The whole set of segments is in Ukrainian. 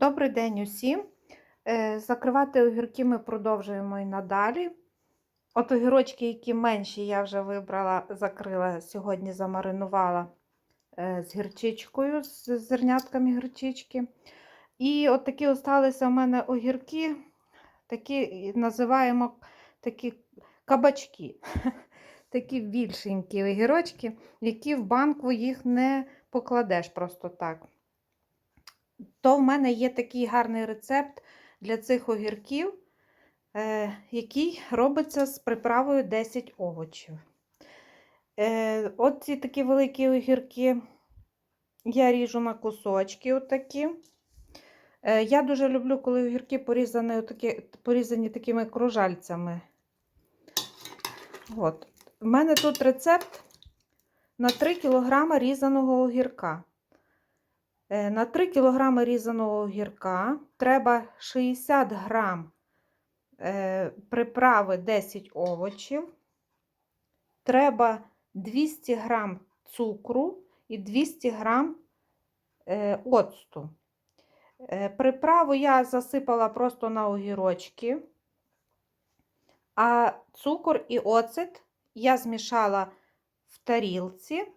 Добрий день усім. Е, Закривати огірки ми продовжуємо і надалі. От огірочки, які менші, я вже вибрала, закрила, сьогодні замаринувала е, з гірчичкою, з зернятками гірчички. І от такі залишилися у мене огірки, такі називаємо такі кабачки. Такі більшенькі огірочки, які в банку їх не покладеш просто так то в мене є такий гарний рецепт для цих огірків, е, який робиться з приправою 10 овочів. Е, От ці такі великі огірки я ріжу на кусочки. отакі. Е, Я дуже люблю, коли огірки порізані, отакі, порізані такими кружальцями. От. У мене тут рецепт на 3 кг різаного огірка. Е, На 3 кг різаного огірка треба 60 г приправи 10 овочів, треба 200 г цукру і 200 г оцту. Е, Приправу я засипала просто на огірочки, а цукор і оцет я змішала в тарілці.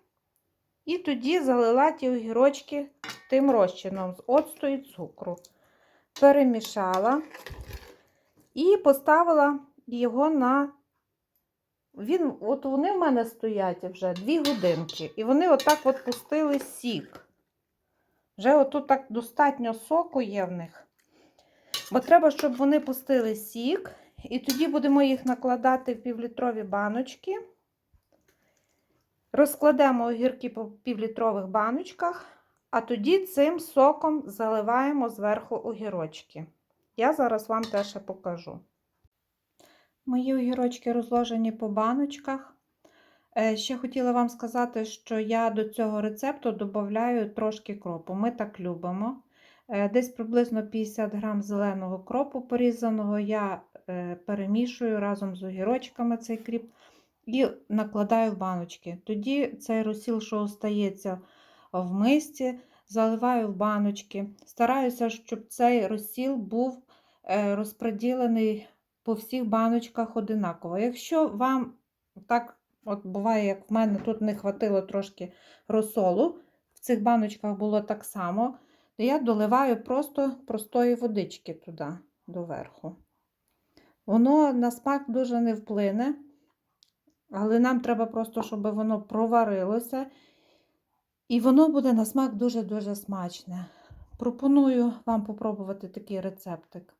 І тоді залила ті огірочки тим розчином з оцту і цукру. Перемішала і поставила його на. Він, От вони в мене стоять вже 2 годинки. І вони отак от пустили сік. Вже отут так достатньо соку є в них. Бо треба, щоб вони пустили сік. І тоді будемо їх накладати в півлітрові баночки. Розкладемо огірки по півлітрових баночках, а тоді цим соком заливаємо зверху огірочки. Я зараз вам теж покажу. Мої огірочки розложені по баночках. Е, Ще хотіла вам сказати, що я до цього рецепту додаю трошки кропу. Ми так любимо. Е, Десь приблизно 50 грам зеленого кропу порізаного я е, перемішую разом з огірочками цей кріп і накладаю в баночки. Тоді цей розсіл, що остається в мисці, заливаю в баночки. Стараюся, щоб цей розсіл був розподілений по всіх баночках одинаково. Якщо вам так от буває, як в мене тут не хватило трошки розсолу, в цих баночках було так само, то я доливаю просто простої водички туди, доверху. Воно на смак дуже не вплине. Але нам треба просто, щоб воно проварилося. І воно буде на смак дуже-дуже смачне. Пропоную вам попробувати такий рецептик.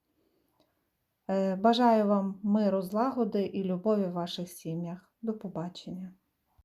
Бажаю вам миру, злагоди і любові в ваших сім'ях. До побачення!